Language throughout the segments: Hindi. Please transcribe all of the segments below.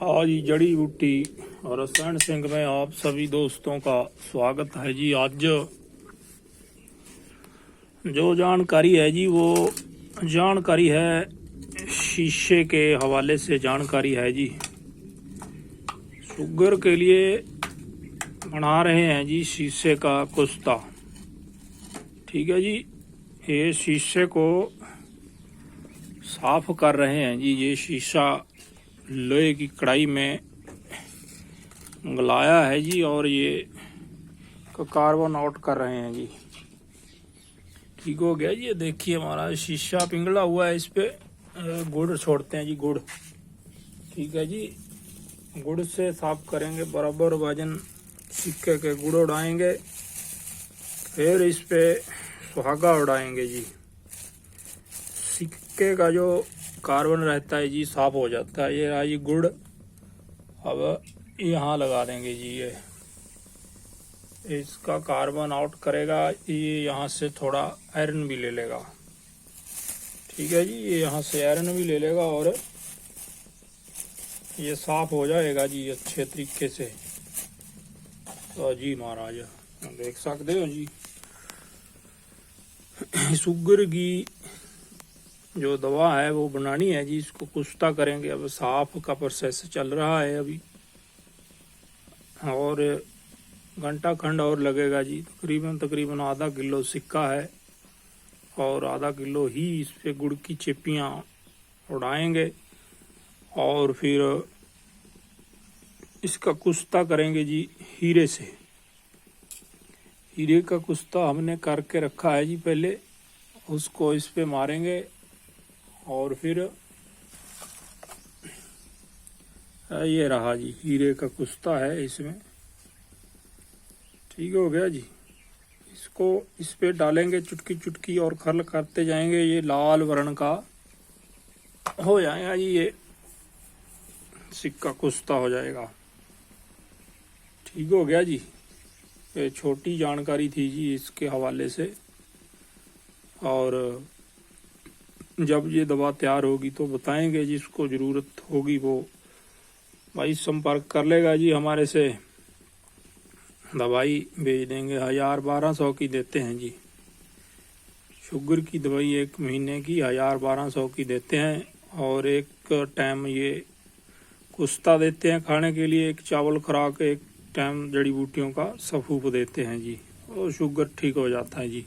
हाँ जी जड़ी बूटी और सिंह में आप सभी दोस्तों का स्वागत है जी आज। जो जानकारी है जी, वो जानकारी है शीशे के हवाले से जानकारी है जी। शुगर के लिए बना रहे हैं जी शीशे का कुश्ता। ठीक है जी, ये शीशे को साफ़ कर रहे हैं जी, ये शीशा लोहे की कढ़ाई में गलाया है जी, और ये कार्बन आउट कर रहे हैं जी। ठीक हो गया जी, ये देखिए हमारा शीशा पिघला हुआ है इस पर गुड़ छोड़ते हैं जी, गुड़। ठीक है जी, गुड़ से साफ़ करेंगे, बराबर वज़न सिक्के के गुड़ उड़ाएँगे, फिर इस पे सुहागा उड़ाएँगे जी। सिक्के का जो कार्बन रहता है जी, साफ़ हो जाता है। ये रहा जी गुड़। अब यहाँ लगा देंगे जी ये। इसका कार्बन आउट करेगा, ये यहाँ से थोड़ा आयरन भी ले लेगा। ठीक है जी, ये यहाँ से आयरन भी ले लेगा और ये साफ़ हो जाएगा जी अच्छे तरीके से। तो जी महाराज देख सकते हो जी। शुगर की जो दवा है वो बनानी है जी, इसको कुश्ता करेंगे। अब साफ़ का प्रोसेस चल रहा है अभी। और घंटा खंड और लगेगा जी। तकरीबन तकरीबन आधा किलो सिक्का है और आधा किलो ही इस पे गुड़ की चिप्पियाँ उड़ाएँगे और फिर इसका कुश्ता करेंगे जी हीरे से। हीरे का कुश्ता हमने करके रखा है जी पहले। उसको इस पे मारेंगे और फिर ये रहा जी, हीरे का कुश्ता है इसमें। ठीक हो गया जी। इसको इस पे डालेंगे चुटकी चुटकी और खर्ल करते जाएँगे। ये लाल वर्ण का हो जाएगा जी, ये सिक्का कुश्ता हो जाएगा। ठीक हो गया जी। ये छोटी जानकारी थी जी इसके हवाले से। और जब ये दवा तैयार होगी तो बताएँगे जिसको ज़रूरत होगी वो। भाई, संपर्क कर लेगा जी हमारे से। दवाई भेज देंगे, हज़ार बारह सौ की देते हैं जी। शुगर की दवाई एक महीने की हज़ार बारह सौ की देते हैं और एक टाइम ये कुश्ता देते हैं खाने के लिए, एक चावल खुराक, एक टाइम जड़ी बूटियों का सफूप देते हैं जी। और शुगर ठीक हो जाता है जी।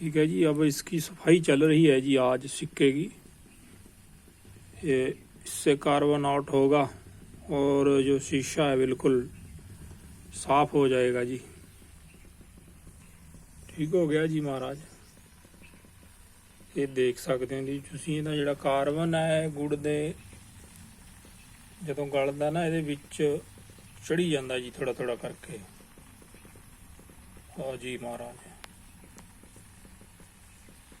ठीक है जी अब इसकी सफाई चल रही है जी आज सिक्के की ये इससे कार्बन आउट होगा और जो शीशा है बिल्कुल साफ हो जाएगा जी ਠੀਕ ਹੋ ਗਿਆ ਜੀ ਮਹਾਰਾਜ ਇਹ ਦੇਖ ਸਕਦੇ ਹੋ ਜੀ ਤੁਸੀਂ ਇਹਦਾ ਜਿਹੜਾ ਕਾਰਬਨ ਹੈ ਗੁੜ ਦੇ ਜਦੋਂ ਗਲਦਾ ਨਾ ਇਹਦੇ ਵਿੱਚ ਚੜੀ ਜਾਂਦਾ ਜੀ ਥੋੜਾ ਥੋੜਾ ਕਰਕੇ ਹਾਂ ਜੀ ਮਹਾਰਾਜ